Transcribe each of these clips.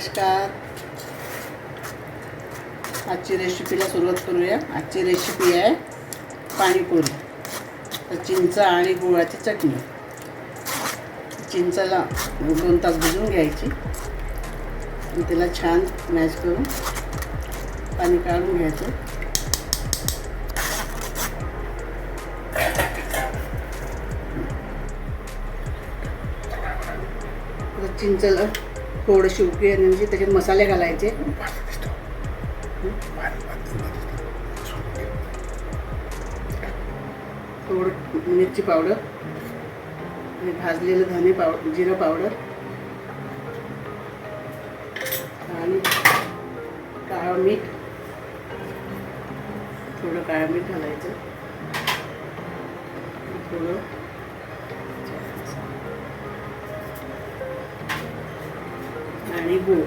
नमस्कार. आजची रेसिपीला सुरुवात करूया. आजची रेसिपी आहे पाणीपुरी. तर चिंच आणि गुळाची चटणी. चिंचाला दोन तास भिजवून घ्यायची. आणि त्याला छान मॅश करून पाणी काढून घ्यायचं. चिंचला थोडीशी उकळी आणि म्हणजे त्याच्यात मसाले घालायचे. थोडं मिरची पावडर आणि भाजलेलं धने पावडर जिरं पावडर. आणि काळं मीठ. थोडं काळं मीठ घालायचं. थोडं आणि गूळ.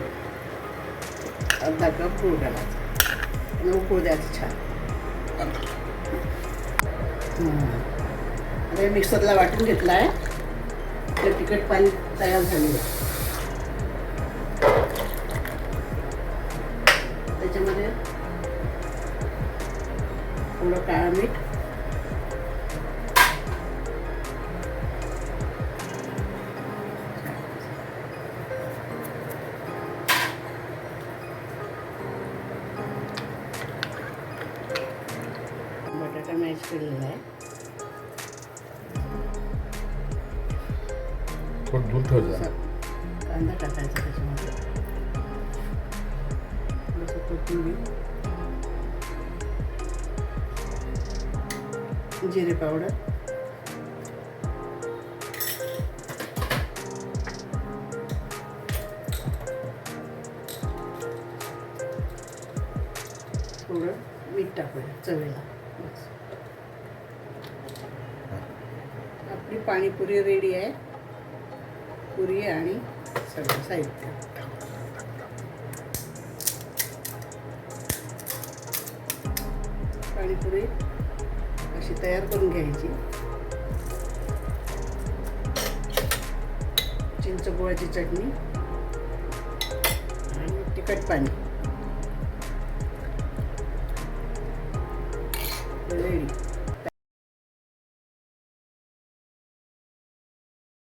अर्धा कप गूळ घालायचा. आणि उकळू द्यायचं छान. आता मिक्सरला वाटून घेतला आहे तर तिखट पाणी तयार झालेलं आहे. त्याच्यामध्ये थोडं काळं मीठ बटाटा मॅश केलेला आहे. कांदा टाकायचा त्याच्यामध्ये. थोडंसं कोथिंबीर. जिरे पावडर. थोडं मीठ टाकूया चवीला. पाणीपुरी रेडी आहे. पुरी आणि सगळं साहित्य. पाणीपुरी अशी तयार करून घ्यायची. चिंच चटणी आणि तिखट पाणी. रेडी